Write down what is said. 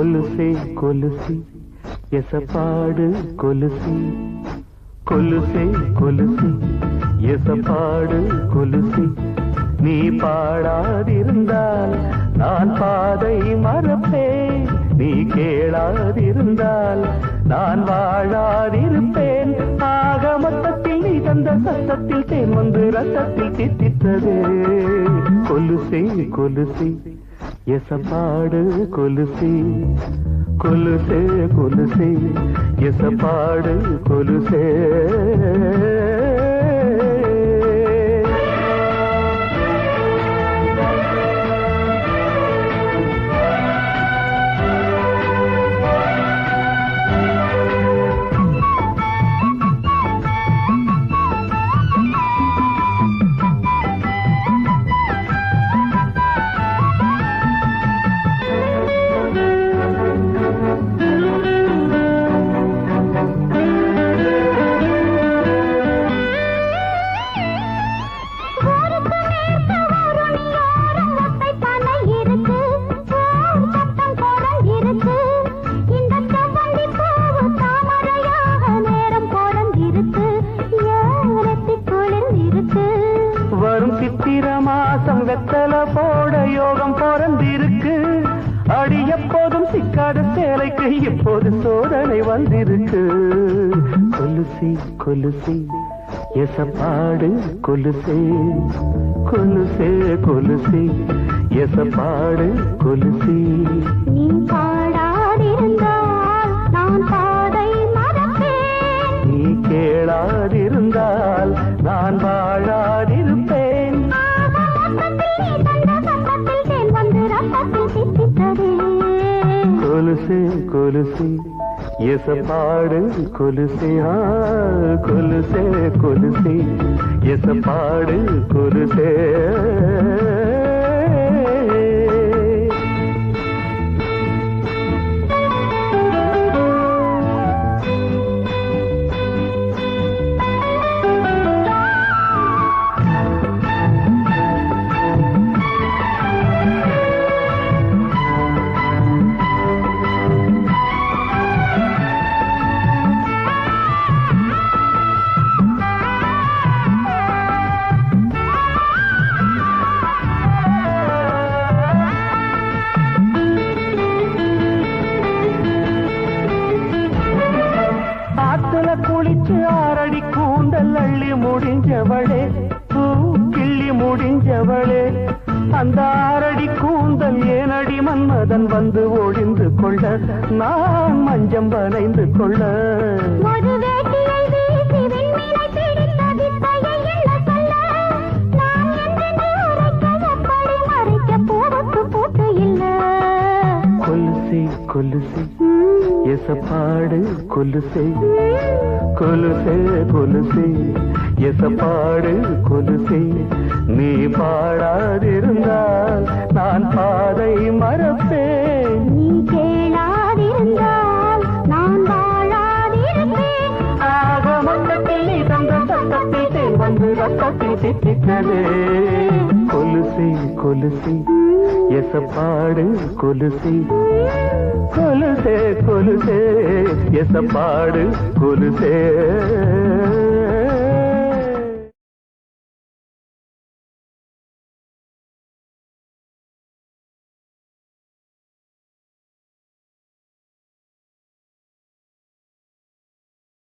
கொலுசி எசப்பாடு கொலுசி. கொலுசே கொலுசி. எசப்பாடு கொலுசி. நீ பாடாதிருந்தால் நான் பாதை மறப்பேன். நீ கேளாதிருந்தால் நான் வாழாதிருப்பேன். ஆக மொத்தத்தில் நீ தந்த சத்தத்தில் தேன் வந்து ரத்தத்தில் தித்தித்தது. கொலுசே கொலுசி. எசப்பாடு கொலுசி கொலுசே கொலுசி எசப்பாடு கொலுசே. மாசம் வெத்தல போட யோகம் பிறந்திருக்கு. அடி எப்போதும் சிக்காத சேலைக்கு இப்போது சோதனை வந்திருக்கு. கொலுசி கொலுசி எசப்பாடு கொலுசே கொலுசே கொலுசி எசப்பாடு கொலுசி. நீ பாடாதிருந்தால் நான் கொலுசே கொலுசி எசப்பாடு கொலுசே ஆ கொலுசே கொலுசி எசப்பாடு கொலுசே ஆத்துல முடிஞ்சவளே பூ கிள்ளி முடிஞ்சவளே. அந்த ஆறடி கூந்தல் ஏனடி மன்மதன் வந்து ஒழிந்து கொள்ள நான் மஞ்சம் வரைந்து கொள்ள. கொலுசி கொலுசி எசப்பாடு கொலுசை கொலுசே கொலுசே. எசப்பாடு கொலுசே நீ பாடாதிருந்தால் நான் பாதை மறப்பேன். நீ கேளாதிருந்தால் நான் வாழாதிருப்பேன். ஆக மொத்தத்தில் நீ சத்தத்தில் தேன் வந்து ரத்தத்தில் கொலுசி கொலுசி எசப்பாடு கொலுசி. கொலுசே கொலுசே எசப்பாடு கொலுசே.